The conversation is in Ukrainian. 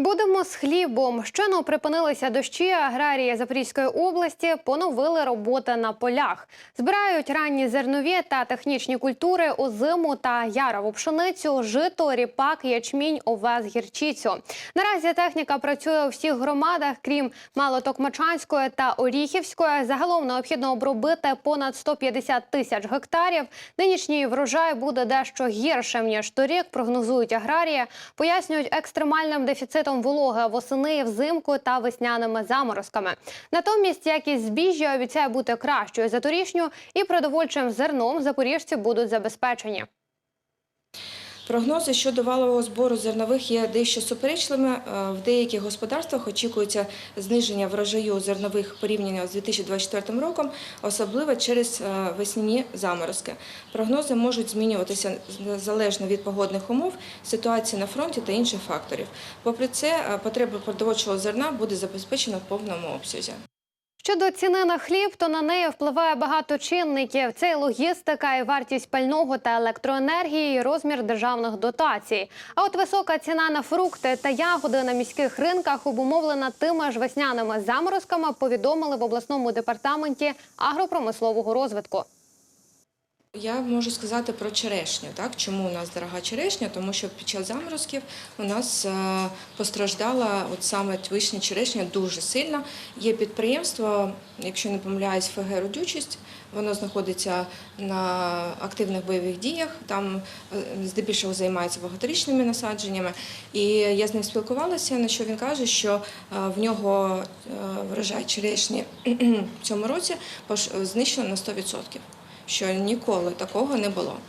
Будемо з хлібом. Щойно припинилися дощі. Аграрії Запорізької області поновили роботи на полях. Збирають ранні зернові та технічні культури озиму та ярову пшеницю, жито, ріпак, ячмінь, овес, гірчицю. Наразі техніка працює у всіх громадах, крім Малотокмачанської та Оріхівської. Загалом необхідно обробити понад 150 тисяч гектарів. Нинішній врожай буде дещо гіршим ніж торік. Прогнозують аграрії. Пояснюють екстремальним дефіцитом вологи восени, взимку та весняними заморозками. Натомість якість збіжжя обіцяє бути кращою за торішню, і продовольчим зерном запоріжці будуть забезпечені. Прогнози щодо валового збору зернових є дещо суперечливими. Е, В деяких господарствах очікується зниження врожаю зернових порівняно з 2024 роком, особливо через е, весняні заморозки. Прогнози можуть змінюватися залежно від погодних умов, ситуації на фронті та інших факторів. Попри це, е, потреба продовольчого зерна буде забезпечена в повному обсязі. Щодо ціни на хліб, то на неї впливає багато чинників. Це і логістика, і вартість пального та електроенергії, і розмір державних дотацій. А от висока ціна на фрукти та ягоди на міських ринках обумовлена тими ж весняними заморозками. Повідомили в обласному департаменті агропромислового розвитку. Я можу сказати про черешню. Так? Чому у нас дорога черешня? Тому що під час заморозків у нас е, постраждала от саме вишня черешня дуже сильно. Є підприємство, якщо не помиляюсь, ФГ «Родючість», воно знаходиться на активних бойових діях, там е, здебільшого займається багаторічними насадженнями. І я з ним спілкувалася, на що він каже, що е, в нього врожай черешні в цьому році знищено на 100% що ніколи такого не було.